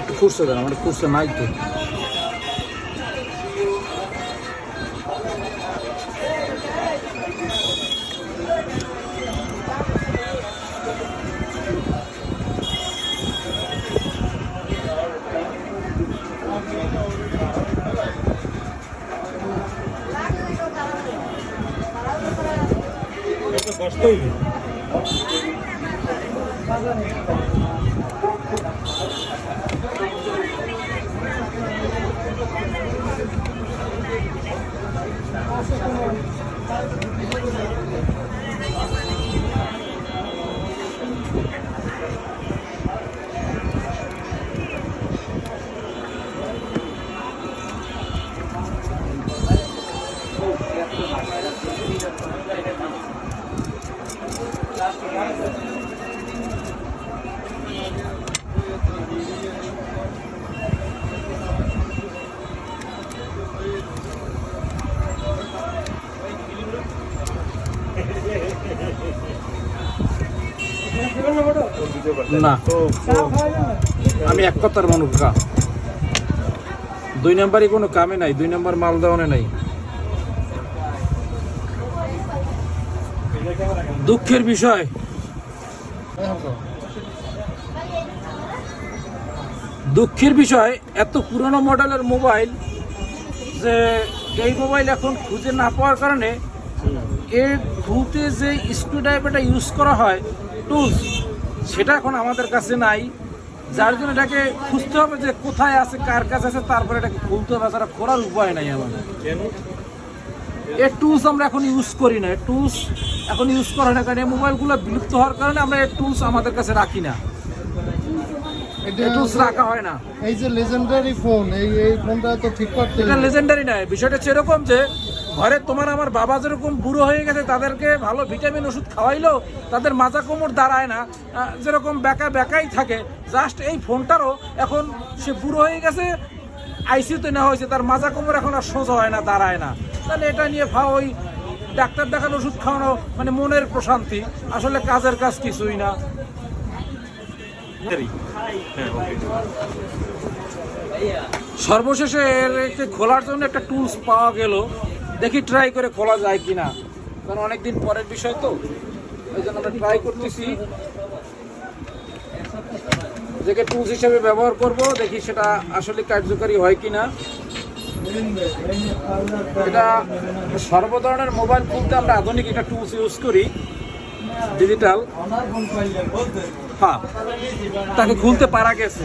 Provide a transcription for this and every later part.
একটু ফুটছে দাঁড়া আমার ফুটছে মাইক Hey. না। আমি এক কথার মানুষ গা। দুই নাম্বারই কোনো কামে নাই দুই নাম্বার মাল দেওয়ানে নাই। দুঃখের বিষয়। দুঃখের বিষয় এত পুরনো মডেলের মোবাইল যে এই মোবাইল এখন খুঁজে না পাওয়ার কারণে এর খুঁতে যে স্ক্রু ড্রাইভারটা ইউজ করা হয় টুলস সেটা এখন আমাদের কাছে নাই। যার জন্য এটাকে খুঁজতে হবে যে কোথায় আছে কার কাছে আছে তারপরে এটাকে খুলতে হবে। তারা করার উপায় নাই আমাদের। এর টুলস আমরা এখন ইউজ করি না। টুলস এখন ইউজ করা হয় না। কারণ এই মোবাইলগুলো বিলুপ্ত হওয়ার কারণে আমরা এর টুলস আমাদের কাছে রাখি না। এই রাখা হয় না। এই যে লেজেন্ডারি ফোন এই এই ফোনটা তো ঠিক করতে এটা লেজেন্ডারি নয় বিষয়টা হচ্ছে এরকম যে ঘরে তোমার আমার বাবা যেরকম বুড়ো হয়ে গেছে তাদেরকে ভালো ভিটামিন ওষুধ খাওয়াইলেও তাদের মাজা কোমর দাঁড়ায় না। যেরকম বেকা বেকাই থাকে জাস্ট এই ফোনটারও এখন সে বুড়ো হয়ে গেছে আইসিউতে নেওয়া হয়েছে তার মাজা কোমর এখন আর সোজা হয় না দাঁড়ায় না। তাহলে এটা নিয়ে ভাও ওই ডাক্তার দেখানো ওষুধ খাওয়ানো মানে মনের প্রশান্তি আসলে কাজের কাজ কিছুই না। হ্যাঁ সর্বশেষে এরকে খোলার জন্য একটা টুলস পাওয়া গেল। দেখি ট্রাই করে খোলা যায় কিনা। কারণ অনেকদিন পরের বিষয় তো। ওই জন্য আমরা ট্রাই করতেছি। যেকে টুলস হিসেবে ব্যবহার করব, দেখি সেটা আসলে কার্যকারী হয় কিনা। এটা সর্ব ধরনের মোবাইল খুলতে আমরা আধুনিক একটা টুলস ইউজ করি। ডিজিটাল হ্যাঁ। তাকে খুলতে পারা গেছে।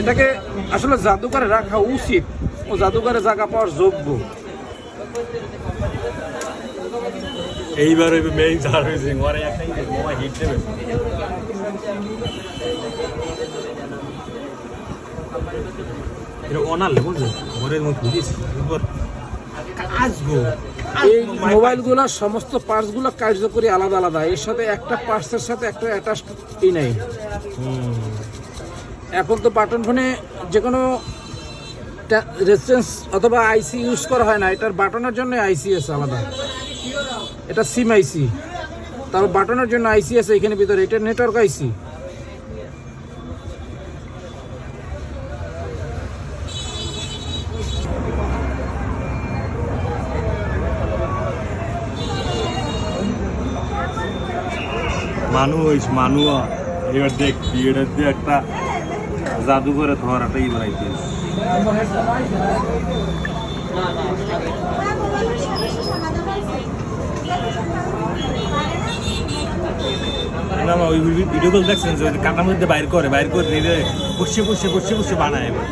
এটাকে আসলে জাদুঘরে রাখা উচিত। ও জাদুঘরে জায়গা পাওয়ার যোগ্য। এইবার ওই মেইন বুঝছ ঘরের মধ্যে কাজ গো। এই মোবাইলগুলোর সমস্ত পার্টসগুলো কার্যকরী আলাদা আলাদা। এর সাথে একটা পার্টসের সাথে একটা অ্যাটাচ ই নেই। এখন তো বাটন ফোনে যে কোনো রেজিস্ট্যান্স অথবা আইসি ইউজ করা হয় না এটার বাটনের জন্য আইসি আছে আলাদা। এটা সিম আইসি তারপর বাটনের জন্য আইসি আছে এখানে ভিতরে এটা নেটওয়ার্ক আইসি মানুষ মানুয়া এবার দেখ বিয়েটার দিয়ে একটা জাদুঘরে ধরাটাই বানাইতে না ওই ভিডিও কল দেখছেন যে কাটার মধ্যে বাইর করে বাইর করে নিজে বসে বসে বসে বসে বানায় এবার।